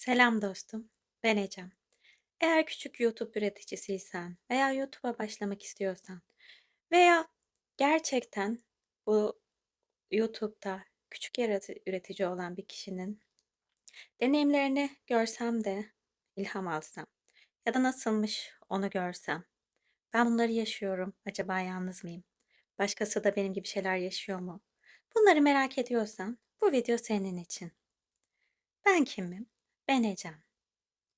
Selam dostum, ben Ecem. Eğer küçük YouTube üreticisiysen veya YouTube'a başlamak istiyorsan veya gerçekten bu YouTube'da küçük üretici olan bir kişinin deneyimlerini görsem de ilham alsam ya da nasılmış onu görsem. Ben bunları yaşıyorum. Acaba yalnız mıyım? Başkası da benim gibi şeyler yaşıyor mu? Bunları merak ediyorsan bu video senin için. Ben kimim? Ben Ecem.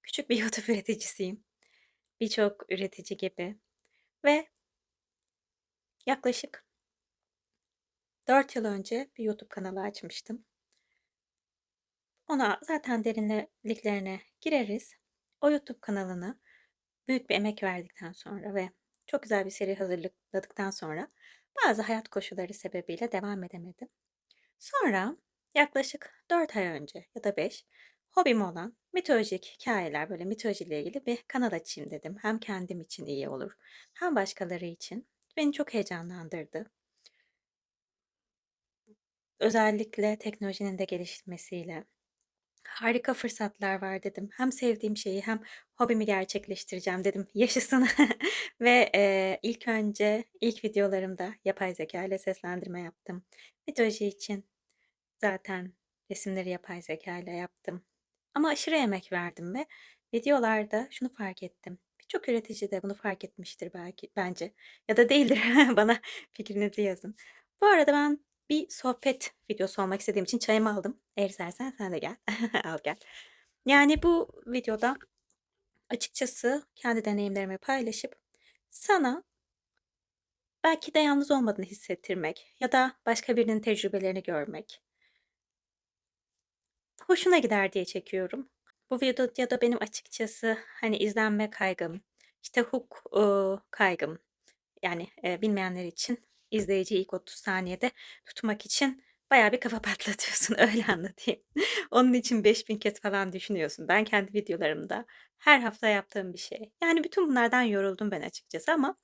Küçük bir YouTube üreticisiyim. Birçok üretici gibi ve yaklaşık 4 yıl önce bir YouTube kanalı açmıştım. Ona zaten derinliklerine gireriz. O YouTube kanalını büyük bir emek verdikten sonra ve çok güzel bir seri hazırladıktan sonra bazı hayat koşulları sebebiyle devam edemedim. Sonra yaklaşık 4 ay önce ya da 5 hobim olan mitolojik hikayeler böyle mitolojiyle ilgili bir kanal açayım dedim. Hem kendim için iyi olur hem başkaları için. Beni çok heyecanlandırdı. Özellikle teknolojinin de gelişmesiyle harika fırsatlar var dedim. Hem sevdiğim şeyi hem hobimi gerçekleştireceğim dedim. Yaşasın. Ve eee, ilk önce ilk videolarımda yapay zeka ile seslendirme yaptım. Mitoloji için zaten resimleri yapay zeka ile yaptım. Ama aşırı emek verdim ve videolarda şunu fark ettim. Birçok üretici de bunu fark etmiştir belki bence ya da değildir. Bana fikrinizi yazın. Bu arada ben bir sohbet videosu olmak istediğim için çayımı aldım. Eğer istersen sen de gel. Al gel. Yani bu videoda açıkçası kendi deneyimlerimi paylaşıp sana belki de yalnız olmadığını hissettirmek ya da başka birinin tecrübelerini görmek hoşuna gider diye çekiyorum. Bu videoda benim açıkçası hani izlenme kaygım, işte hook ııı, kaygım yani eee, bilmeyenler için izleyiciyi ilk 30 saniyede tutmak için bayağı bir kafa patlatıyorsun öyle anlatayım. Onun için 5000 kez falan düşünüyorsun. Ben kendi videolarımda her hafta yaptığım bir şey. Yani bütün bunlardan yoruldum ben açıkçası ama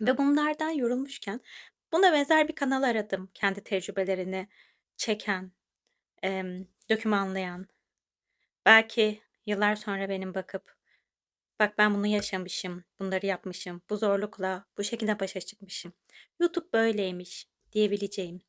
ve bunlardan yorulmuşken buna benzer bir kanal aradım. Kendi tecrübelerini çeken, dokümanlayan, belki yıllar sonra benim bakıp Bak ben bunu yaşamışım, bunları yapmışım, bu zorlukla bu şekilde başa çıkmışım. YouTube böyleymiş diyebileceğim,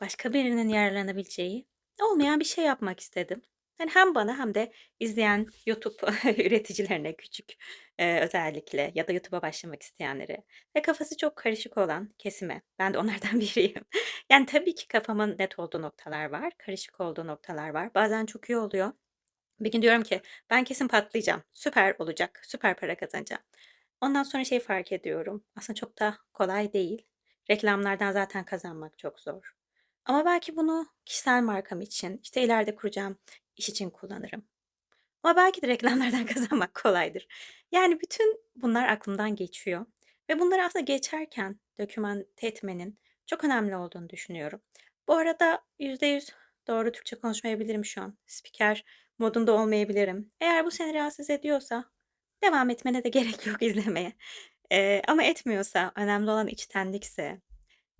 başka birinin yararlanabileceği olmayan bir şey yapmak istedim. Yani hem bana hem de izleyen YouTube üreticilerine küçük eee, özellikle ya da YouTube'a başlamak isteyenlere ve kafası çok karışık olan kesime. Ben de onlardan biriyim. Yani tabii ki kafamın net olduğu noktalar var, karışık olduğu noktalar var. Bazen çok iyi oluyor. Bir gün diyorum ki ben kesin patlayacağım. Süper olacak. Süper para kazanacağım. Ondan sonra şey fark ediyorum. Aslında çok da kolay değil. Reklamlardan zaten kazanmak çok zor. Ama belki bunu kişisel markam için, işte ileride kuracağım iş için kullanırım. Ama belki de reklamlardan kazanmak kolaydır. Yani bütün bunlar aklımdan geçiyor. Ve bunları aslında geçerken dokümante etmenin çok önemli olduğunu düşünüyorum. Bu arada %100 doğru Türkçe konuşmayabilirim şu an. Spiker modunda olmayabilirim. Eğer bu seni rahatsız ediyorsa devam etmene de gerek yok izlemeye. Eee, ama etmiyorsa, önemli olan içtenlikse,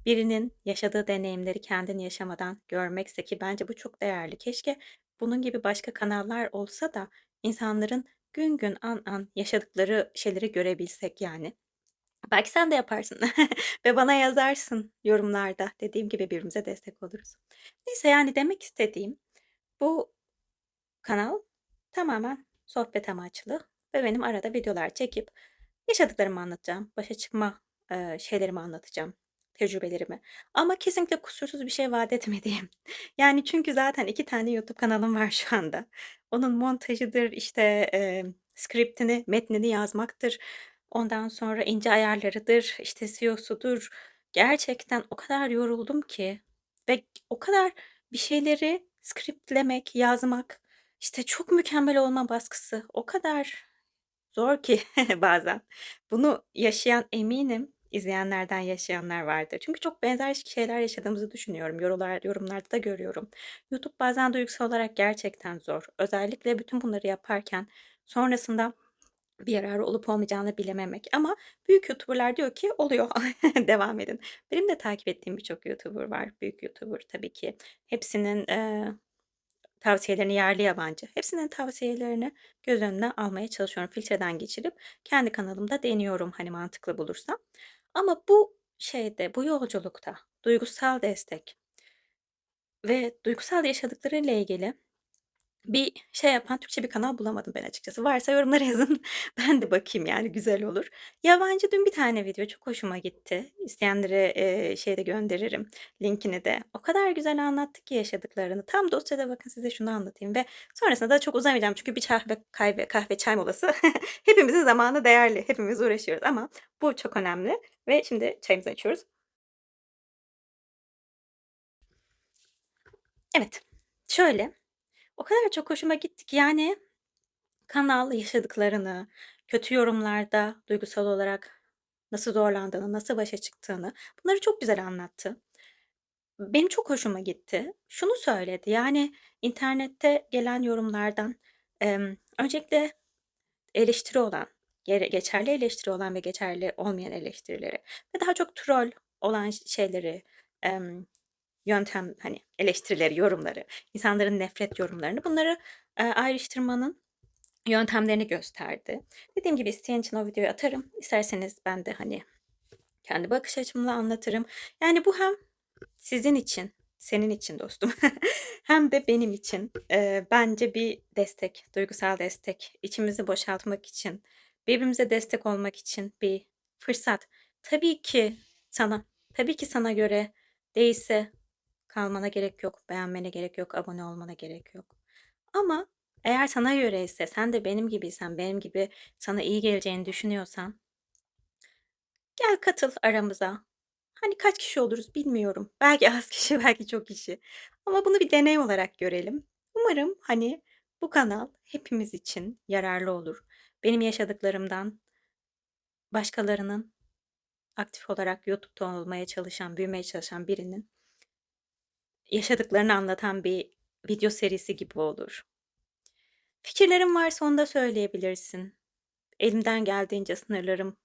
birinin yaşadığı deneyimleri kendin yaşamadan görmekse ki bence bu çok değerli. Keşke bunun gibi başka kanallar olsa da insanların gün gün, an an yaşadıkları şeyleri görebilsek yani. Belki sen de yaparsın ve bana yazarsın yorumlarda. Dediğim gibi birbirimize destek oluruz. Neyse yani demek istediğim bu kanal tamamen sohbet amaçlı ve benim arada videolar çekip yaşadıklarımı anlatacağım. Başa çıkma eee, şeylerimi anlatacağım. Tecrübelerimi. Ama kesinlikle kusursuz bir şey vaat etmediğim. Yani çünkü zaten iki tane YouTube kanalım var şu anda. Onun montajıdır, işte eee skriptini, metnini yazmaktır. Ondan sonra ince ayarlarıdır, işte SEO'sudur. Gerçekten o kadar yoruldum ki ve o kadar bir şeyleri skriptlemek, yazmak, işte çok mükemmel olma baskısı o kadar zor ki bazen. Bunu yaşayan eminim izleyenlerden yaşayanlar vardır. Çünkü çok benzer şeyler yaşadığımızı düşünüyorum. Yorumlar, yorumlarda da görüyorum. YouTube bazen duygusal olarak gerçekten zor. Özellikle bütün bunları yaparken sonrasında bir yararı olup olmayacağını bilememek. Ama büyük YouTuber'lar diyor ki oluyor. Devam edin. Benim de takip ettiğim birçok YouTuber var. Büyük YouTuber tabii ki. Hepsinin eee, tavsiyelerini yerli yabancı hepsinin tavsiyelerini göz önüne almaya çalışıyorum. Filtreden geçirip kendi kanalımda deniyorum, hani, mantıklı bulursam. Ama bu şeyde, bu yolculukta duygusal destek ve duygusal yaşadıklarıyla ilgili bir şey yapan Türkçe bir kanal bulamadım ben açıkçası. Varsa yorumlara yazın. Ben de bakayım yani güzel olur. Yabancı dün bir tane video çok hoşuma gitti. İsteyenlere, eee, şey de gönderirim, linkini de. O kadar güzel anlattı ki yaşadıklarını. Tam dosyada bakın size şunu anlatayım ve sonrasında da çok uzamayacağım çünkü bir kahve kahve kahve çay molası. Hepimizin zamanı değerli. Hepimiz uğraşıyoruz ama bu çok önemli ve şimdi çayımızı açıyoruz. Evet, şöyle, o kadar çok hoşuma gitti ki yani kanal yaşadıklarını, kötü yorumlarda duygusal olarak nasıl zorlandığını, nasıl başa çıktığını bunları çok güzel anlattı. Benim çok hoşuma gitti. Şunu söyledi, yani internette gelen yorumlardan, emm, öncelikle eleştiri olan, geçerli eleştiri olan ve geçerli olmayan eleştirileri ve daha çok troll olan şeyleri, yöntem, hani, eleştirileri, yorumları, insanların nefret yorumlarını bunları, eee, ayrıştırmanın yöntemlerini gösterdi. Dediğim gibi isteyen için o videoyu atarım. İsterseniz ben de, hani, kendi bakış açımla anlatırım. Yani bu hem sizin için, senin için dostum hem de benim için, eee, bence bir destek, duygusal destek, içimizi boşaltmak için, birbirimize destek olmak için bir fırsat. Tabii ki sana, tabii ki sana göre değilse kalmana gerek yok, beğenmene gerek yok, abone olmana gerek yok. Ama eğer sana göreyse, sen de benim gibiysen, benim gibi sana iyi geleceğini düşünüyorsan gel katıl aramıza. Hani kaç kişi oluruz bilmiyorum. Belki az kişi, belki çok kişi. Ama bunu bir deney olarak görelim. Umarım hani bu kanal hepimiz için yararlı olur. Benim yaşadıklarımdan başkalarının aktif olarak YouTube'da olmaya çalışan, büyümeye çalışan birinin yaşadıklarını anlatan bir video serisi gibi olur. Fikirlerin varsa onu da söyleyebilirsin. Elimden geldiğince, sınırlarım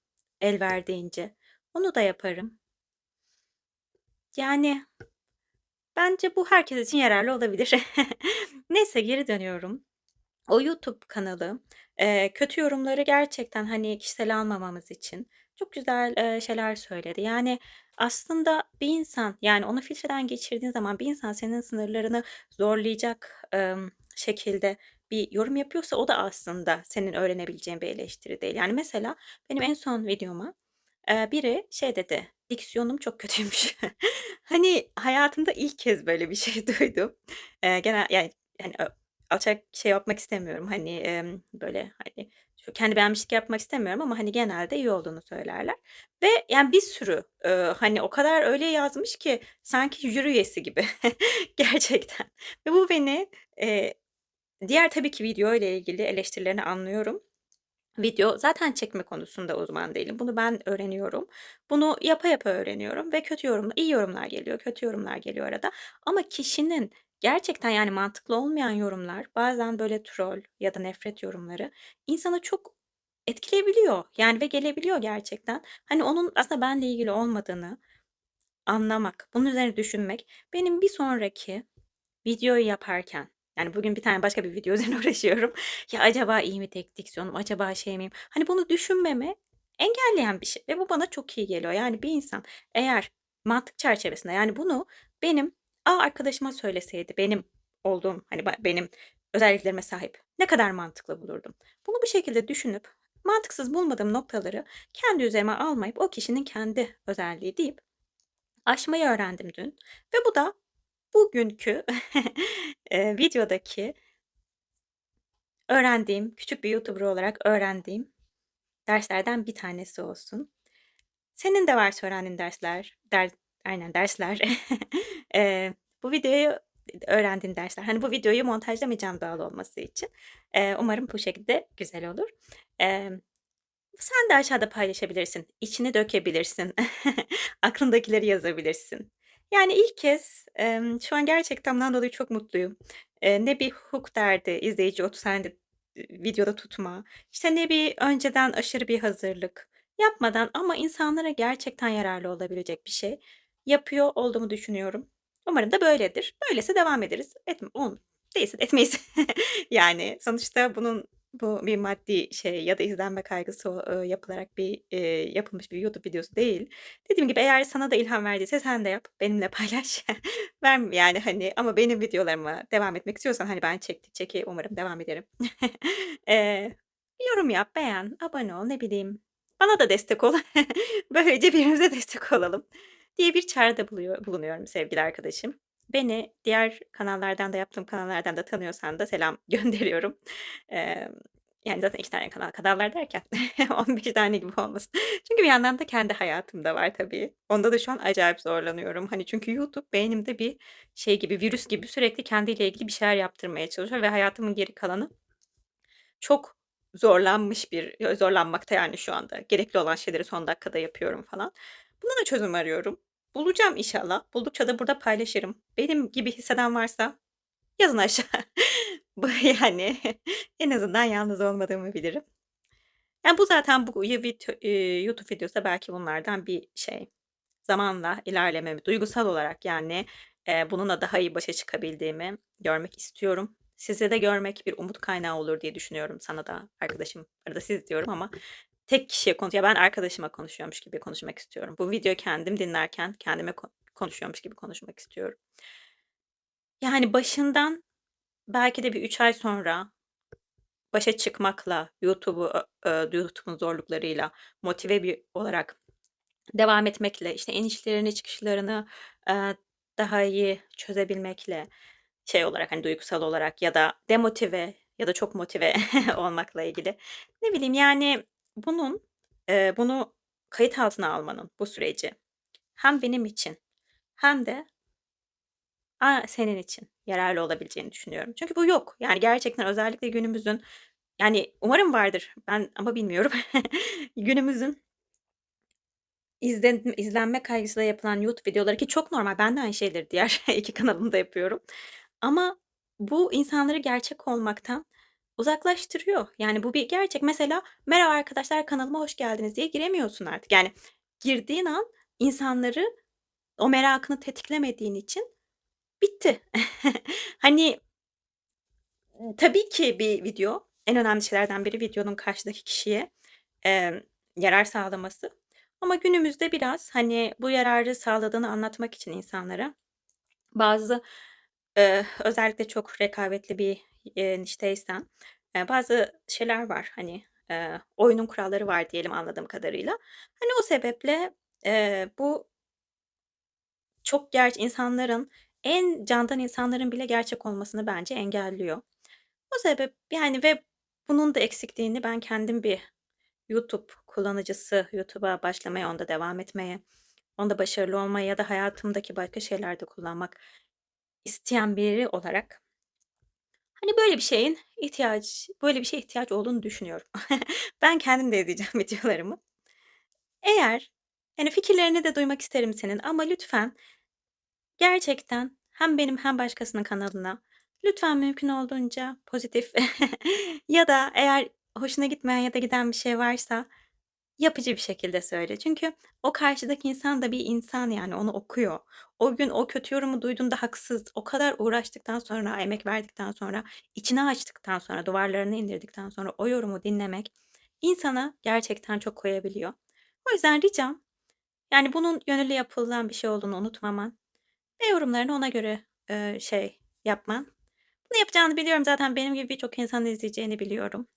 el verdiğince onu da yaparım. Yani bence bu herkes için yararlı olabilir. Neyse geri dönüyorum. O YouTube kanalı, eee, kötü yorumları gerçekten, hani, kişisel almamamız için çok güzel, eee, şeyler söyledi. Yani, aslında bir insan, yani, onu filtreden geçirdiğin zaman bir insan senin sınırlarını zorlayacak, emm, şekilde bir yorum yapıyorsa o da aslında senin öğrenebileceğin bir eleştiri değil. Yani, mesela benim en son videoma, eee, biri şey dedi, "Diksiyonum çok kötüymüş." Hani, hayatımda ilk kez böyle bir şey duydum. Eee, genel yani, hani, ö alçak şey yapmak istemiyorum, hani, emm, böyle, hani, şu kendi beğenmişlik yapmak istemiyorum ama, hani, genelde iyi olduğunu söylerler ve yani bir sürü, ııı, hani, o kadar öyle yazmış ki sanki jüri üyesi gibi gerçekten ve bu beni, eee, diğer tabii ki videoyla ilgili eleştirilerini anlıyorum. Video zaten çekme konusunda uzman değilim. Bunu ben öğreniyorum. Bunu yapa yapa öğreniyorum ve kötü yorum iyi yorumlar geliyor, kötü yorumlar geliyor arada ama kişinin gerçekten, yani, mantıklı olmayan yorumlar, bazen böyle troll ya da nefret yorumları insanı çok etkileyebiliyor, yani, ve gelebiliyor gerçekten. Hani, onun aslında benle ilgili olmadığını anlamak, bunun üzerine düşünmek benim bir sonraki videoyu yaparken, yani, bugün bir tane başka bir video üzerine uğraşıyorum. Ya, acaba iyi mi dik diksiyonum, acaba şey miyim? Hani, bunu düşünmemi engelleyen bir şey ve bu bana çok iyi geliyor. Yani, bir insan eğer mantık çerçevesinde, yani, bunu benim A arkadaşıma söyleseydi, benim olduğum, hani, benim özelliklerime sahip, ne kadar mantıklı bulurdum? Bunu bu şekilde düşünüp mantıksız bulmadığım noktaları kendi üzerime almayıp o kişinin kendi özelliği deyip aşmayı öğrendim dün ve bu da bugünkü, videodaki öğrendiğim, küçük bir YouTuber olarak öğrendiğim derslerden bir tanesi olsun. Senin de varsa öğrendiğin dersler, der aynen dersler, eee, bu videoyu öğrendiğin dersler, hani, bu videoyu montajlamayacağım doğal olması için. Eee, umarım bu şekilde güzel olur. Emm, sen de aşağıda paylaşabilirsin, içini dökebilirsin, aklındakileri yazabilirsin. Yani, ilk kez, emm, şu an gerçekten bundan dolayı çok mutluyum. Eee, ne bir hook derdi, izleyici 30 saniyede, videoda tutma, işte, ne bir önceden aşırı bir hazırlık yapmadan ama insanlara gerçekten yararlı olabilecek bir şey yapıyor olduğumu düşünüyorum. Umarım da böyledir. Böylese devam ederiz. Etm ol Değilse de etmeyiz. Yani, sonuçta bunun bu bir maddi şey ya da izlenme kaygısı, ııı, yapılarak bir, eee, yapılmış bir YouTube videosu değil. Dediğim gibi eğer sana da ilham verdiyse sen de yap, benimle paylaş. Verm yani, hani, ama benim videolarıma devam etmek istiyorsan, hani, ben çektikçe ki umarım devam ederim. Eee, yorum yap, beğen, abone ol, ne bileyim, bana da destek ol. Böylece birbirimize destek olalım diye bir çağrıda buluyor bulunuyorum sevgili arkadaşım. Beni diğer kanallardan da yaptığım kanallardan da tanıyorsan da selam gönderiyorum. Emm, yani, zaten 2 tane kanal, kanallar derken 15 tane gibi olmasın. Çünkü bir yandan da kendi hayatım da var tabii. Onda da şu an acayip zorlanıyorum. Hani, çünkü YouTube beynimde bir şey gibi, virüs gibi sürekli kendiyle ilgili bir şeyler yaptırmaya çalışıyor ve hayatımın geri kalanı çok zorlanmış bir zorlanmakta yani şu anda. Gerekli olan şeyleri son dakikada yapıyorum falan. Buna da çözüm arıyorum. Bulacağım inşallah. Buldukça da burada paylaşırım. Benim gibi hisseden varsa yazın aşağı. Yani en azından yalnız olmadığımı bilirim. Yani, bu zaten bu eee, YouTube videosu belki bunlardan bir şey. Zamanla ilerlememi, duygusal olarak yani, eee, bununla daha iyi başa çıkabildiğimi görmek istiyorum. Sizi de görmek bir umut kaynağı olur diye düşünüyorum. Sana da arkadaşım, arada siz diyorum ama tek kişiye konuş ya ben arkadaşıma konuşuyormuş gibi konuşmak istiyorum. Bu videoyu kendim dinlerken kendime ko konuşuyormuş gibi konuşmak istiyorum. Yani, başından belki de bir 3 ay sonra başa çıkmakla, YouTube'u, YouTube'un zorluklarıyla motive bir olarak devam etmekle, işte, inişlerini çıkışlarını, eee, daha iyi çözebilmekle, şey olarak, hani, duygusal olarak ya da demotive ya da çok motive olmakla ilgili. Ne bileyim, yani, bunun, eee, bunu kayıt altına almanın, bu süreci hem benim için hem de a senin için yararlı olabileceğini düşünüyorum. Çünkü bu yok. Yani, gerçekten özellikle günümüzün, yani, umarım vardır ben ama bilmiyorum. Günümüzün izlen izlenme kaygısıyla yapılan YouTube videoları ki çok normal. Ben de aynı şeyleri diğer 2 kanalımda yapıyorum. Ama bu insanları gerçek olmaktan uzaklaştırıyor. Yani, bu bir gerçek. Mesela, "Merhaba arkadaşlar, kanalıma hoş geldiniz." diye giremiyorsun artık. Yani, girdiğin an insanları o merakını tetiklemediğin için bitti. Hani tabii ki bir video, en önemli şeylerden biri videonun karşıdaki kişiye, emm, yarar sağlaması ama günümüzde biraz, hani, bu yararı sağladığını anlatmak için insanlara bazı, eee, özellikle çok rekabetli bir, eee, işteysen, eee, bazı şeyler var, hani, eee, oyunun kuralları var diyelim anladığım kadarıyla. Hani, o sebeple, eee, bu çok gerç insanların, en candan insanların bile gerçek olmasını bence engelliyor. O sebep yani ve bunun da eksikliğini ben kendim bir YouTube kullanıcısı, YouTube'a başlamaya, onda devam etmeye, onda başarılı olmaya ya da hayatımdaki başka şeylerde kullanmak isteyen biri olarak hani, böyle bir şeyin ihtiyaç böyle bir şeye ihtiyaç olduğunu düşünüyorum. Ben kendim de izleyeceğim videolarımı. Eğer, hani, fikirlerini de duymak isterim senin ama lütfen gerçekten hem benim hem başkasının kanalına lütfen mümkün olduğunca pozitif ya da eğer hoşuna gitmeyen ya da giden bir şey varsa yapıcı bir şekilde söyle. Çünkü o karşıdaki insan da bir insan, yani, onu okuyor. O gün o kötü yorumu duyduğunda haksız, o kadar uğraştıktan sonra, emek verdikten sonra, içini açtıktan sonra, duvarlarını indirdikten sonra o yorumu dinlemek insana gerçekten çok koyabiliyor. O yüzden ricam, yani, bunun gönüllü yapılan bir şey olduğunu unutmaman ve yorumlarını ona göre, eee, şey yapman. Bunu yapacağını biliyorum zaten benim gibi birçok insanın izleyeceğini biliyorum.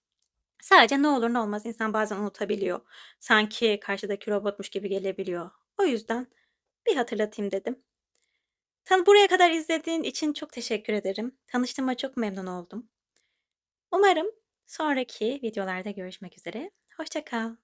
Sadece ne olur ne olmaz insan bazen unutabiliyor. Sanki karşıdaki robotmuş gibi gelebiliyor. O yüzden bir hatırlatayım dedim. Tan buraya kadar izlediğin için çok teşekkür ederim. Tanıştığıma çok memnun oldum. Umarım sonraki videolarda görüşmek üzere. Hoşça kal.